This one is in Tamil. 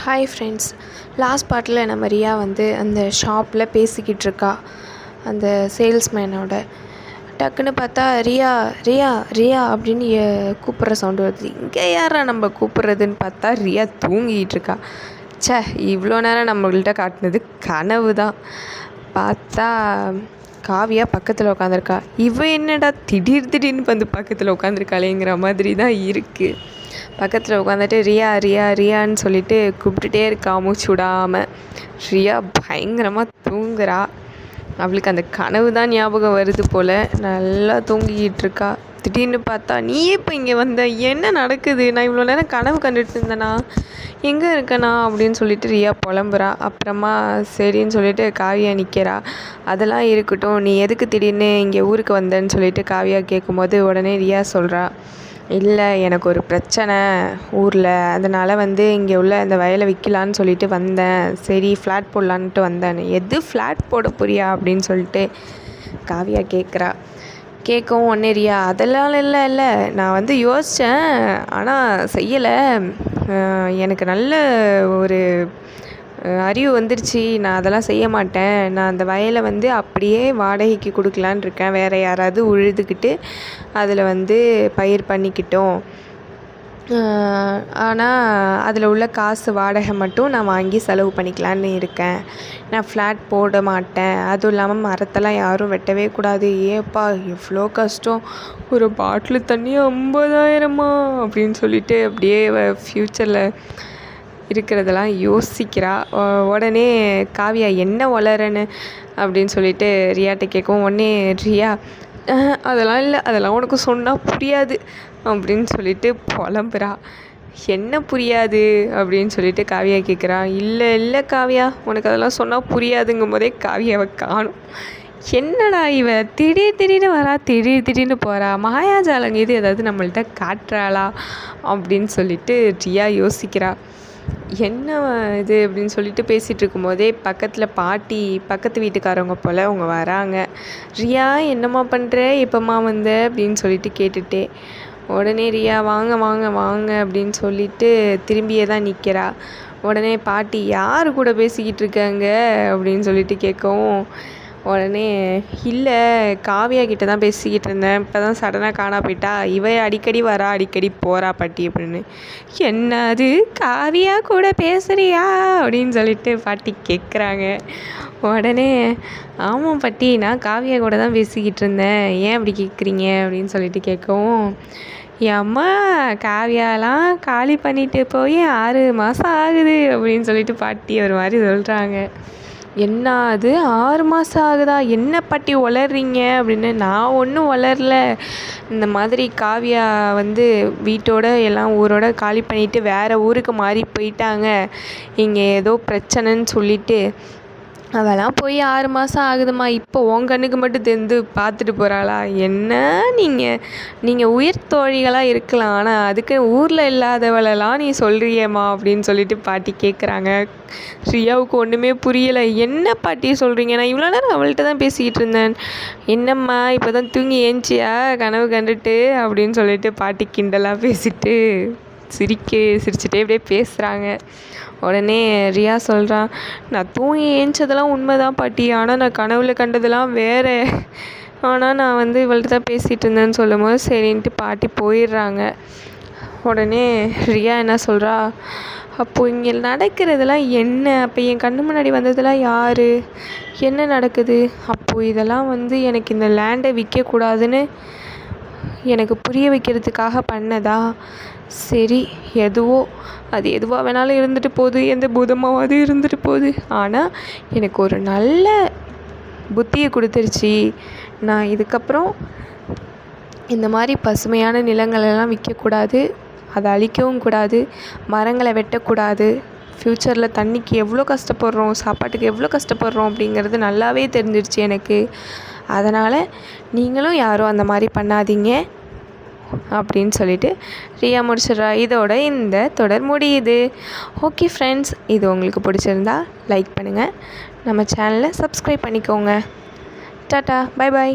ஹாய் ஃப்ரெண்ட்ஸ் லாஸ்ட் பார்ட்டில் நம்ம ரியா வந்து அந்த ஷாப்பில் பேசிக்கிட்டு இருக்கா? அந்த சேல்ஸ்மேனோட டக்குன்னு பார்த்தா ரியா ரியா ரியா அப்படின்னு கூப்பிட்ற சவுண்டு வருது. இங்கே யாரா நம்ம கூப்பிட்றதுன்னு பார்த்தா ரியா தூங்கிட்டு இருக்கா. ச்சே இவ்வளோ நேரம் நம்மள்கிட்ட காட்டினது கனவு தான் பார்த்தா காவியா பக்கத்தில் உட்காந்துருக்கா இவ என்னடா திடீர் திடீர்னு வந்து பக்கத்தில் உட்காந்துருக்காளேங்கிற மாதிரி தான் இருக்குது பக்கத்தில் உட்காந்துட்டு ரியா ரியா ரியான்னு சொல்லிட்டு கூப்பிட்டுட்டே இருக்கா மூச்சு விடாமல் ரியா பயங்கரமாக தூங்குறா. அவளுக்கு அந்த கனவு தான் ஞாபகம் வருது போல். நல்லா தூங்கிக்கிட்டு இருக்கா. திடீர்னு பார்த்தா நீ இப்போ இங்கே வந்த? என்ன நடக்குது? நான் இவ்வளோ நேரம் கனவு கண்டுட்டு இருந்தேனா? எங்கே இருக்கேனா? அப்படின்னு சொல்லிட்டு ரியா புலம்புறா. அப்புறமா சரின்னு சொல்லிட்டு காவியா நிற்கிறா அதெல்லாம் இருக்கட்டும். நீ எதுக்கு திடீர்னு இங்கே ஊருக்கு வந்தேன்னு சொல்லிட்டு காவியா கேட்கும்போது உடனே ரியா சொல்கிறா இல்லை எனக்கு ஒரு பிரச்சனை ஊரில். அதனால் வந்து இங்கே உள்ள இந்த வயலை விற்கலான்னு சொல்லிட்டு வந்தேன். சரி ஃப்ளாட் போடலான்ட்டு வந்தேன். எது ஃப்ளாட் போட போறியா அப்படின்னு சொல்லிட்டு காவியா கேட்குறா கேட்கவும் ஒன்னே ரியா அதெல்லாம் இல்லை இல்லை. நான் வந்து யோசித்தேன் ஆனால் செய்யலை. எனக்கு நல்ல ஒரு அறிவு வந்துருச்சு நான் அதெல்லாம் செய்ய மாட்டேன். நான் அந்த வயலை வந்து அப்படியே வாடகைக்கு கொடுக்கலான்னு இருக்கேன். வேறு யாராவது உழுதுகிட்டு அதில் வந்து பயிர் பண்ணிக்கிட்டோம். ஆனால் அதில் உள்ள காசு வாடகை மட்டும் நான் வாங்கி செலவு பண்ணிக்கலான்னு இருக்கேன். நான் ஃப்ளாட் போட மாட்டேன். அதுவும் இல்லாமல் மரத்தெல்லாம் யாரும் வெட்டவே கூடாது. ஏப்பா எவ்வளோ கஷ்டம். ஒரு பாட்டில் தண்ணி ஐம்பதாயிரமா? அப்படின்னு சொல்லிட்டு அப்படியே ஃப்யூச்சரில் இருக்கிறதெல்லாம் யோசிக்கிறா. உடனே காவியா என்ன வளரன்னு? அப்படின்னு சொல்லிட்டு ரியாட்ட கேட்கவும் உடனே ரியா அதெல்லாம் இல்லை. அதெல்லாம் உனக்கு சொன்னால் புரியாது. அப்படின்னு சொல்லிட்டு புலம்புறா. என்ன புரியாது? அப்படின்னு சொல்லிட்டு காவியா கேட்குறா. இல்லை இல்லை காவியா உனக்கு அதெல்லாம் சொன்னால் புரியாதுங்கும் போதே காவியாவை காணும். என்னடா இவ? திடீர் திடீர்னு வரா திடீர் திடீர்னு போகிறா மாயாஜாலங்க இது ஏதாவது நம்மள்ட்ட காட்டுறாளா? அப்படின்னு சொல்லிட்டு ரியா யோசிக்கிறா. என்ன இது அப்படின்னு சொல்லிட்டு பேசிகிட்டு இருக்கும்போதே பக்கத்தில் பாட்டி பக்கத்து வீட்டுக்காரவங்க போல் அவங்க வராங்க. ரியா என்னம்மா பண்ணுற எப்போம்மா வந்த? அப்படின்னு சொல்லிட்டு கேட்டுட்டே. உடனே ரியா வாங்க வாங்க வாங்க அப்படின்னு சொல்லிட்டு திரும்பியே தான் நிற்கிறா உடனே பாட்டி யார் கூட பேசிக்கிட்டு இருக்காங்க அப்படின்னு சொல்லிட்டு கேட்கவும் உடனே இல்லை காவியா கிட்ட தான் பேசிக்கிட்டு இருந்தேன். இப்போ தான் சடனாக காணா போயிட்டா. இவ அடிக்கடி வரா அடிக்கடி போகிறா பாட்டி அப்படின்னு. என்னது? காவியா கூட பேசுறியா? அப்படின்னு சொல்லிட்டு பாட்டி கேட்குறாங்க உடனே ஆமாம் பாட்டி நான் காவியா கூட தான் பேசிக்கிட்டு இருந்தேன். ஏன் அப்படி கேட்குறீங்க அப்படின்னு சொல்லிட்டு கேட்கவும் என் அம்மா காவியாலாம் காலி பண்ணிட்டு போய் ஆறு மாதம் ஆகுது. அப்படின்னு சொல்லிட்டு பாட்டி ஒரு மாதிரி சொல்கிறாங்க என்ன அது ஆறு மாதம் ஆகுதா? என்ன பாட்டி வளர்றீங்க? அப்படின்னு நான் ஒன்றும் வளரல. இந்த மாதிரி காவியா வந்து வீட்டோட எல்லாம் ஊரோட காலி பண்ணிட்டு வேறு ஊருக்கு மாறி போயிட்டாங்க. இங்கே ஏதோ பிரச்சனைன்னு சொல்லிட்டு அவெல்லாம் போய் ஆறு மாதம் ஆகுதும்மா. இப்போ உன் கண்ணுக்கு மட்டும் தெரிந்து பார்த்துட்டு போகிறாளா என்ன நீங்கள் நீங்கள் உயிர் தோழிகளாக இருக்கலாம். ஆனால் அதுக்கு ஊரில் இல்லாதவளெல்லாம் நீ சொல்கிறியேம்மா அப்படின்னு சொல்லிட்டு பாட்டி கேட்குறாங்க ஸ்ரீயாவுக்கு ஒன்றுமே புரியலை. என்ன பாட்டி சொல்கிறீங்க நான் இவ்வளோ நேரம் அவள்கிட்ட தான் பேசிக்கிட்டு இருந்தேன். என்னம்மா இப்போ தான் தூங்கி ஏஞ்சியா? கனவு கண்டுட்டு அப்படின்னு சொல்லிட்டு பாட்டி கிண்டலாக பேசிட்டு சிரிக்க சிரிச்சுட்டே அப்படியே பேசுகிறாங்க உடனே ரியா சொல்கிறான் நான் தூங்கி ஏஞ்சதெல்லாம் உண்மைதான் பாட்டி. ஆனால் நான் கனவுல கண்டதெல்லாம் வேறு. ஆனால் நான் வந்து இவள்கிட்ட தான் பேசிகிட்டு இருந்தேன்னு சொல்லும்போது சரின்ட்டு பாட்டி போயிடுறாங்க. உடனே ரியா என்ன சொல்கிறா அப்போது இங்கே நடக்கிறதெல்லாம் என்ன? அப்போ என் கண்ணு முன்னாடி வந்ததெல்லாம் யார்? என்ன நடக்குது? அப்போது இதெல்லாம் வந்து எனக்கு இந்த லேண்டை விற்கக்கூடாதுன்னு எனக்கு புரிய வைக்கிறதுக்காக பண்ணதா? சரி எதுவோ அது எதுவாக வேணாலும் இருந்துட்டு போகுது. எந்த பூதமாவது இருந்துட்டு போகுது. ஆனால் எனக்கு ஒரு நல்ல புத்தியை கொடுத்துருச்சு. நான் இதுக்கப்புறம் இந்த மாதிரி பசுமையான நிலங்களெல்லாம் விற்கக்கூடாது. அதை அழிக்கவும் கூடாது. மரங்களை வெட்டக்கூடாது. ஃப்யூச்சரில் தண்ணிக்கு எவ்வளோ கஷ்டப்படுறோம்? சாப்பாட்டுக்கு எவ்வளோ கஷ்டப்படுறோம்? அப்படிங்கிறது நல்லாவே தெரிஞ்சிருச்சு எனக்கு. அதனால் நீங்களும் யாரும் அந்த மாதிரி பண்ணாதீங்க அப்படின்னு சொல்லிட்டு ரியா முடிச்சிடுறா. இதோட இந்த தொடர் முடியுது. ஓகே ஃப்ரெண்ட்ஸ் இது உங்களுக்கு பிடிச்சிருந்தா லைக் பண்ணுங்கள் நம்ம சேனலை சப்ஸ்கிரைப் பண்ணிக்கோங்க. Tata bye bye